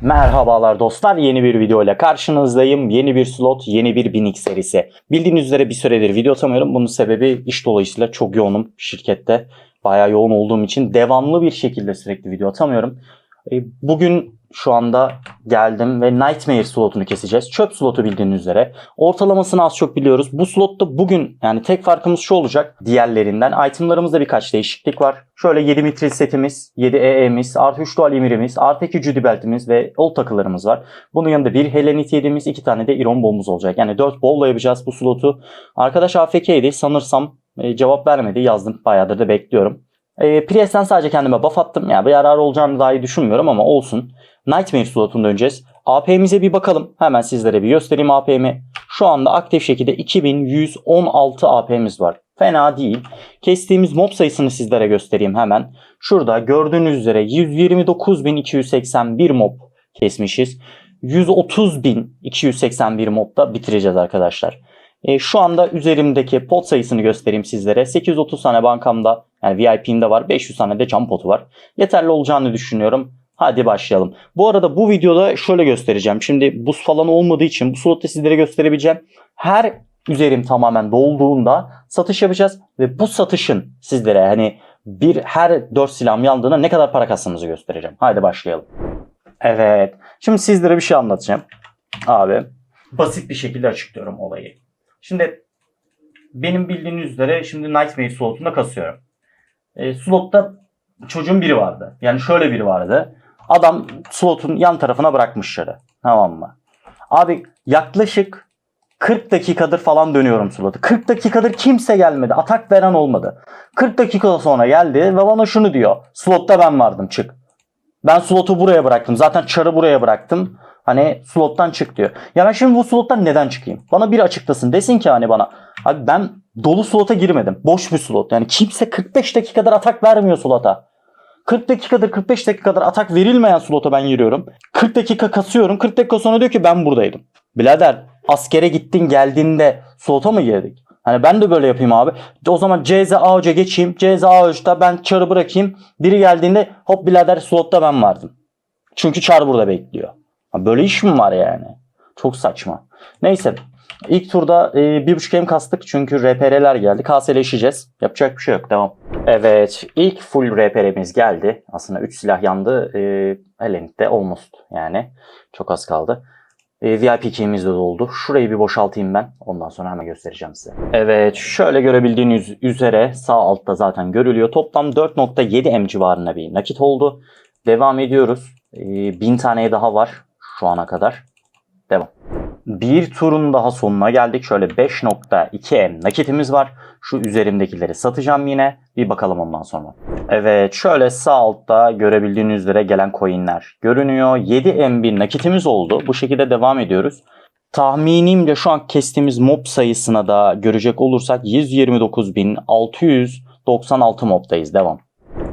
Merhabalar dostlar yeni bir video ile karşınızdayım. Yeni bir slot, yeni bir binik serisi. Bildiğiniz üzere bir süredir video atamıyorum. Bunun sebebi iş dolayısıyla çok yoğunum şirkette. Bayağı yoğun olduğum için devamlı bir şekilde sürekli video atamıyorum. E, Bugün şu anda geldim ve Nightmare slotunu keseceğiz. Çöp slotu bildiğiniz üzere. Ortalamasını az çok biliyoruz. Bu slotta bugün yani tek farkımız şu olacak diğerlerinden. Itemlarımızda birkaç değişiklik var. Şöyle 7 mitril setimiz, 7 EE'miz, artı 3 dual emirimiz, artı 2 Judy beltimiz ve ol takılarımız var. Bunun yanında bir Helenit 7'miz, 2 tane de Iron bombumuz olacak. Yani 4 bowl'la yapacağız bu slotu. Arkadaş AFK'ydi sanırsam e, cevap vermedi yazdım. Bayağıdır da bekliyorum. E, Priest'ten sadece kendime buff attım. Yani bir yarar olacağını dahi düşünmüyorum ama olsun. Nightmare slotuna döneceğiz. AP'mize bir bakalım. Hemen sizlere bir göstereyim AP'mi. Şu anda aktif şekilde 2116 AP'miz var. Fena değil. Kestiğimiz mob sayısını sizlere göstereyim hemen. Şurada gördüğünüz üzere 129.281 mob kesmişiz. 130.281 mobda bitireceğiz arkadaşlar. E, şu anda üzerimdeki pot sayısını göstereyim sizlere. 830 tane bankamda yani VIP'imde var. 500 tane de cam potu var. Yeterli olacağını düşünüyorum. Hadi başlayalım. Bu arada bu videoda şöyle göstereceğim. Şimdi buz falan olmadığı için bu slotta sizlere gösterebileceğim. Her üzerim tamamen dolduğunda satış yapacağız. Ve bu satışın sizlere hani bir her 4 silahım yandığında ne kadar para kastığımızı göstereceğim. Hadi başlayalım. Evet. Şimdi sizlere bir şey anlatacağım. Abi basit bir şekilde açıklıyorum olayı. Şimdi benim bildiğiniz üzere şimdi Nightmare slotunda kasıyorum. E, slotta çocuğun biri vardı. Yani şöyle biri vardı. Adam slotun yan tarafına bırakmış şöyle. Tamam mı? Abi yaklaşık 40 dakikadır falan dönüyorum slotu. 40 dakikadır kimse gelmedi. Atak veren olmadı. 40 dakika sonra geldi ve bana şunu diyor. Slotta ben vardım çık. Ben slotu buraya bıraktım. Zaten çarı buraya bıraktım. Hani slottan çık diyor. Ya ben şimdi bu slottan neden çıkayım? Bana bir açıklasın. Desin ki hani bana. Abi ben dolu slota girmedim. Boş bir slot. Yani kimse 45 dakikadır atak vermiyor slota. 40 dakikadır 45 dakikadır atak verilmeyen slota ben giriyorum. 40 dakika kasıyorum. 40 dakika sonra diyor ki ben buradaydım. Birader askere gittin geldiğinde slota mı girdik? Hani ben de böyle yapayım abi. O zaman CZ AOC'a geçeyim. CZ AOC'da ben çarı bırakayım. Biri geldiğinde hop birader slotta ben vardım. Çünkü çar burada bekliyor. Böyle iş mi var yani? Çok saçma. Neyse. İlk turda e, bir buçuk em kastık çünkü RPR'ler geldi. KS'leşeceğiz. Yapacak bir şey yok. Devam. Evet. ilk full RPR'miz geldi. Aslında 3 silah yandı. E, Helenit'te almost yani. Çok az kaldı. E, VIP key'imiz de doldu. Şurayı bir boşaltayım ben. Ondan sonra hemen göstereceğim size. Evet. Şöyle görebildiğiniz üzere sağ altta zaten görülüyor. Toplam 4.7 M civarında bir nakit oldu. Devam ediyoruz. E, 1000 taneye daha var şu ana kadar. Devam. Bir turun daha sonuna geldik. Şöyle 5.2 M nakitimiz var. Şu üzerimdekileri satacağım yine. Bir bakalım ondan sonra. Evet şöyle sağ altta görebildiğiniz üzere gelen coinler görünüyor. 7 M bir nakitimiz oldu. Bu şekilde devam ediyoruz. Tahminimce şu an kestiğimiz mob sayısına da görecek olursak 129.696 mobdayız. Devam.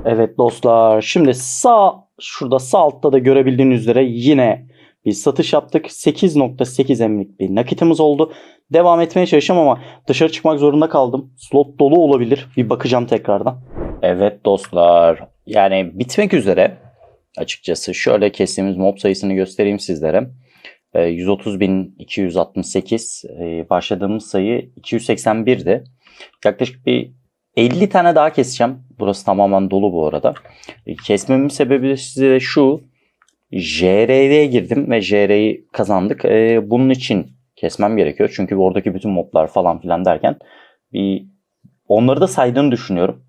Evet dostlar şimdi sağ şurada sağ altta da görebildiğiniz üzere yine bir satış yaptık. 8.8 emlik bir nakitimiz oldu. Devam etmeye çalışacağım ama dışarı çıkmak zorunda kaldım. Slot dolu olabilir. Bir bakacağım tekrardan. Evet dostlar. Yani bitmek üzere açıkçası. Şöyle kestiğimiz mob sayısını göstereyim sizlere. Ee, 130.268 ee, başladığımız sayı 281'di. Yaklaşık bir 50 tane daha keseceğim. Burası tamamen dolu bu arada. Ee, Kesmemin sebebi size şu. JR'ye girdim ve JR'yi kazandık. Ee, bunun için kesmem gerekiyor. Çünkü oradaki bütün moblar falan filan derken bir onları da saydığını düşünüyorum.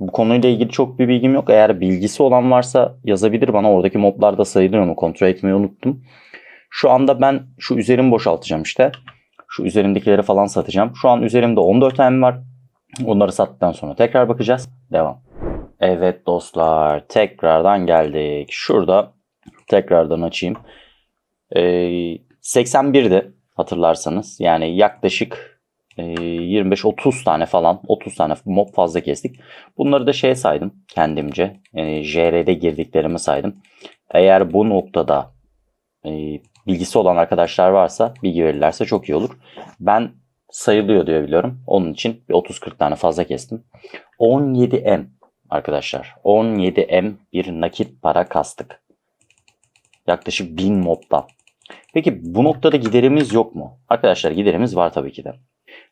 Bu konuyla ilgili çok bir bilgim yok. Eğer bilgisi olan varsa yazabilir bana. Oradaki moblar da sayılıyor mu? Kontrol etmeyi unuttum. Şu anda ben şu üzerimi boşaltacağım işte. Şu üzerimdekileri falan satacağım. Şu an üzerimde 14 tane var. Onları sattıktan sonra tekrar bakacağız. Devam. Evet dostlar tekrardan geldik. Şurada tekrardan açayım. Ee, 81'di hatırlarsanız. Yani yaklaşık e, 25-30 tane falan 30 tane mob fazla kestik. Bunları da şeye saydım kendimce. Yani JR'de girdiklerimi saydım. Eğer bu noktada e, bilgisi olan arkadaşlar varsa bilgi verirlerse çok iyi olur. Ben sayılıyor diye biliyorum. Onun için bir 30-40 tane fazla kestim. 17M arkadaşlar. 17M bir nakit para kastık. Yaklaşık 1000 mobda. Peki bu noktada giderimiz yok mu? Arkadaşlar giderimiz var tabii ki de.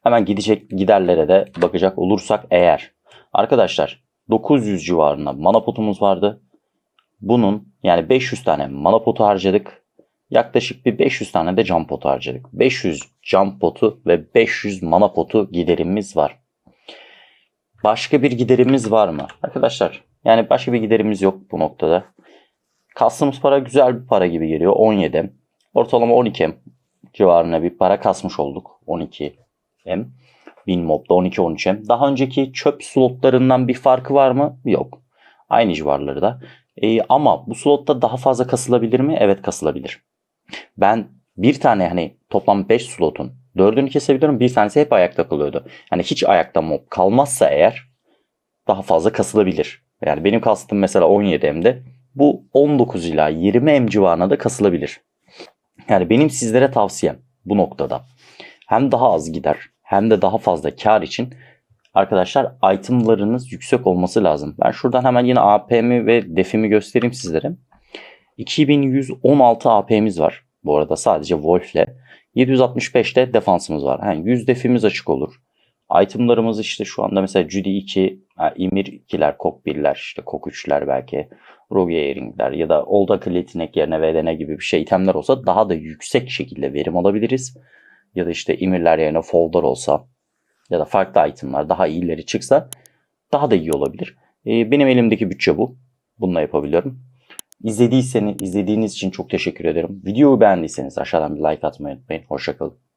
Hemen gidecek giderlere de bakacak olursak eğer. Arkadaşlar 900 civarında mana potumuz vardı. Bunun yani 500 tane mana potu harcadık. Yaklaşık bir 500 tane de cam potu harcadık. 500 cam potu ve 500 mana potu giderimiz var. Başka bir giderimiz var mı? Arkadaşlar yani başka bir giderimiz yok bu noktada. Kastığımız para güzel bir para gibi geliyor. 17. Ortalama 12 civarına bir para kasmış olduk. 12 M. 1000 mobda 12-13 M. Daha önceki çöp slotlarından bir farkı var mı? Yok. Aynı civarları da. Ee, ama bu slotta daha fazla kasılabilir mi? Evet kasılabilir. Ben bir tane hani toplam 5 slotun dördünü kesebiliyorum. Bir tanesi hep ayakta kalıyordu. Hani hiç ayakta mob kalmazsa eğer daha fazla kasılabilir. Yani benim kastım mesela 17 M'de. Bu 19 ila 20 M civarına da kasılabilir. Yani benim sizlere tavsiyem bu noktada hem daha az gider hem de daha fazla kar için arkadaşlar itemlarınız yüksek olması lazım. Ben şuradan hemen yine AP'mi ve defimi göstereyim sizlere. 2116 AP'miz var. Bu arada sadece Wolf'le. 765'te defansımız var. Yani 100 defimiz açık olur. Itemlarımız işte şu anda mesela Judy 2, ha, Ymir 2'ler, Kok 1'ler, işte Kok 3'ler belki. Rogue Earring'ler ya da Old Akıletinek yerine VDN gibi bir şey itemler olsa daha da yüksek şekilde verim alabiliriz. Ya da işte Imir'ler yerine Folder olsa ya da farklı itemler daha iyileri çıksa daha da iyi olabilir. Ee, benim elimdeki bütçe bu. Bununla yapabiliyorum. İzlediyseniz, izlediğiniz için çok teşekkür ederim. Videoyu beğendiyseniz aşağıdan bir like atmayı unutmayın. Hoşçakalın.